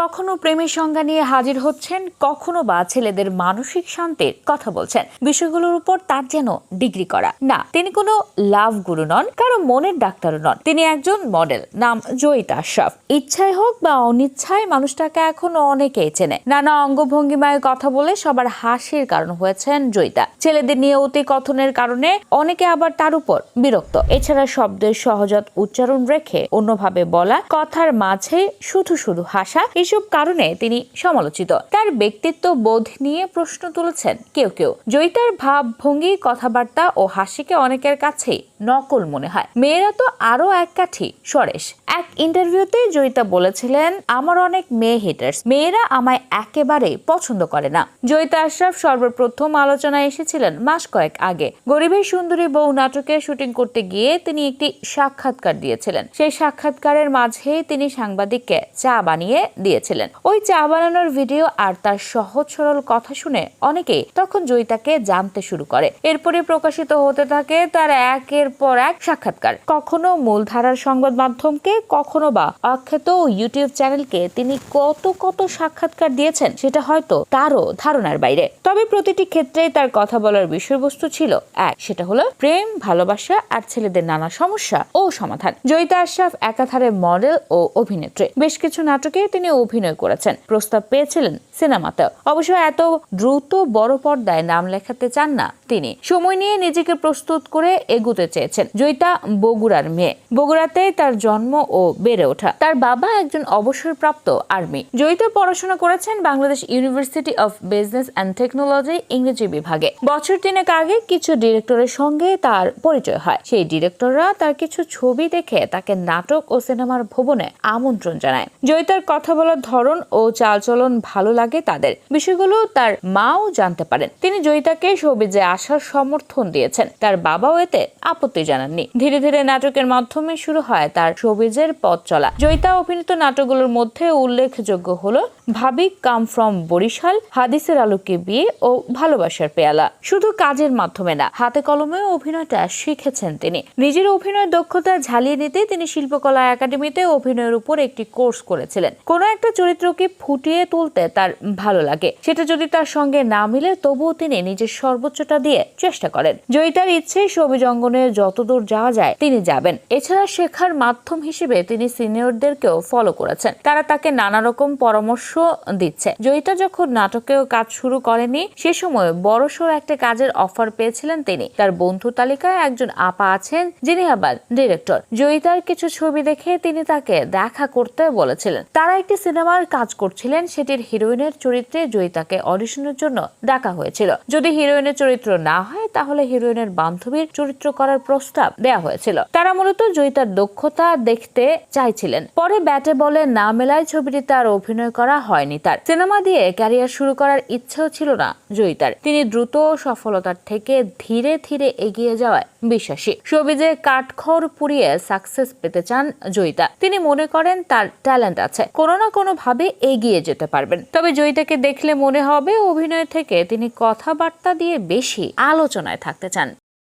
কখনো প্রেমের সংজ্ঞা নিয়ে হাজির হচ্ছেন, কখনো বা ছেলেদের মানসিক শান্তির কথা বলছেন। বিষয়গুলোর উপর তার যেন ডিগ্রি করা। না, তিনি কোনো লাভ গুরু নন, কারও মনের ডাক্তারও নন। তিনি একজন মডেল, নাম জয়িতা আশরাফ ইচ্ছায় হোক বা অনিচ্ছায় মানুষটাকে এখন অনেকেই চেনে। নানা অঙ্গভঙ্গিমায় কথা বলে সবার হাসির কারণ হয়েছেন জয়িতা। ছেলেদের নিয়ে অতি কথনের কারণে অনেকে আবার তার উপর বিরক্ত। এছাড়া শব্দের সহজত উচ্চারণ রেখে অন্যভাবে বলা, কথার মাঝে শুধু শুধু হাসা এসব কারণে তিনি সমালোচিত, তার ব্যক্তিত্ব বোধ নিয়ে প্রশ্ন তুলেছেন কেউ কেউ। জয়িতার ভাব ভঙ্গি কথাবার্তা ও হাসিকে অনেকের কাছেই নকল মনে হয়। মেয়েরা তো আরও এক কাঠি সরেশ এক ইন্টারভিউতে জয়িতা বলেছিলেন, আমার অনেক মেয়ে হিটার্স মেয়েরা আমায় একেবারে পছন্দ করে না। জয়িতা আশরাফ সর্বপ্রথম আলোচনায় এসেছিলেন মাস কয়েক আগে। গরিবের সুন্দরী বউ নাটকে শুটিং করতে গিয়ে তিনি একটি সাক্ষাৎকার দিয়েছিলেন। সেই সাক্ষাৎকারের মাঝে তিনি সাংবাদিককে চা বানিয়ে দিয়েছিলেন। ওই চা বানানোর ভিডিও আর তার সহজ সরল কথা শুনে অনেকেই তখন জয়িতাকে জানতে শুরু করে। এরপরে প্রকাশিত হতে থাকে তার একের পর এক সাক্ষাৎকার। কখনো মূলধারার সংবাদ মাধ্যমকে, কখনো বা অখ্যাত ইউটিউব চ্যানেলকে তিনি কত কত সাক্ষাৎকার দিয়েছেন সেটা হয়তো তারও ধারণার বাইরে। তবে প্রতিটি ক্ষেত্রে তার কথা বলার বিষয়বস্তু ছিল এক, সেটা হলো প্রেম, ভালোবাসা আর ছেলেদের নানা সমস্যা ও সমাধান। জয়িতা আশরাফ একাধারে মডেল ও অভিনেত্রী। বেশ কিছু নাটকে তিনি অভিনয় করেছেন। প্রস্তাব পেয়েছিলেন সিনেমাতেও অবশ্য এত দ্রুত বড় পর্দায় নাম লেখাতে চান না তিনি। সময় নিয়ে নিজেকে প্রস্তুত করে এগুতে চেয়েছেন জয়িতা বগুড়ার মেয়ে। বগুড়াতে তার জন্ম ও বেড়ে ওঠা। তার বাবা একজন অবসরপ্রাপ্ত আর্মি। জয়িতা পড়াশোনা করেছেন Bangladesh university of business and technology ইংরেজি বিভাগে। বছর তিনেক আগে কিছু ডিরেক্টরের সঙ্গে তার পরিচয় হয়। সেই ডিরেক্টররা তার কিছু ছবি দেখে তাকে নাটক ও সিনেমার ভবনে আমন্ত্রণ জানায়। জয়িতার কথা বলার ধরন ও চালচলন ভালো লাগে তাদের। বিষয়গুলো তার মাও জানতে পারেন। তিনি জয়িতাকে সবিজে আসার সমর্থন দিয়েছেন। তার বাবাও এতে আপত্তি জানাননি। ধীরে ধীরে নাটকের মাধ্যমে শুরু হয় তার সবিজের পথ চলা। জয়িতা অভিনীত নাটকগুলোর মধ্যে উল্লেখযোগ্য হলো ভাবিক কাম ফ্রম বরিশাল, হাদিসের আলোকে বিয়ে ও ভালোবাসার পেয়ালা। শুধু কাজের মাধ্যমে না, হাতে কলমে অভিনয়টা শিখেছেন তিনি। নিজের অভিনয় দক্ষতা ঝালিয়ে নিতে তিনি শিল্পকলা একাডেমিতে অভিনয়ের উপর একটি কোর্স করেছিলেন। কোনো একটা চরিত্রকে ফুটিয়ে তুলতে তার ভালো লাগে। সেটা যদি তার সঙ্গে না মিলে, তবুও তিনি নিজের সর্বোচ্চটা দিয়ে চেষ্টা করেন। জয়িতার ইচ্ছে সবুজ অঙ্গনে যতদূর যাওয়া যায়, তিনি যাবেন। এছাড়া শেখার মাধ্যম হিসেবে তিনি সিনিয়রদেরকেও ফলো করেছেন। তারা তাকে নানা রকম পরামর্শ দিচ্ছে। জয়িতা যখন নাটকেও কাজ শুরু করেনি, সে সময় বড়সড় একটা কাজের অফার পেয়েছিলেন তিনি। তার বন্ধু তালিকায় একজন আপা আছেন, যিনি আবার ডিরেক্টর জয়িতার কিছু ছবি দেখে তিনি তাকে দেখা করতে বলেছিলেন। তারা একটি সিনেমার কাজ করছিলেন, সেটির হিরোইনের চরিত্রে জয়িতাকে অডিশনের জন্য ডাকা হয়েছিল। যদি হিরোইনের চরিত্র না হয় তাহলে হিরোইনের বান্ধবীর চরিত্র করার প্রস্তাব দেয়া হয়েছিল। তারা মূলত জয়িতার দক্ষতা দেখতে চাইছিলেন। পরে ব্যাটে বলে না মেলায় ছবিটিতে আর অভিনয় করা হয়নি তার। সিনেমা দিয়ে ক্যারিয়ার শুরু করার ইচ্ছেও ছিল না জয়িতার। তিনি দ্রুত সফলতার থেকে ধীরে ধীরে এগিয়ে যাওয়ায় বিশ্বাসী। সবিজে কাঠখড় পুড়িয়ে সাকসেস পেতে চান জয়িতা। তিনি মনে করেন তার ট্যালেন্ট আছে। কোনো না কোনো ভাবে এগিয়ে যেতে পারবেন। তবে জয়িতাকে দেখলে মনে হবে অভিনয় থেকে তিনি কথাবার্তা দিয়ে বেশি আলোচনায় থাকতে চান।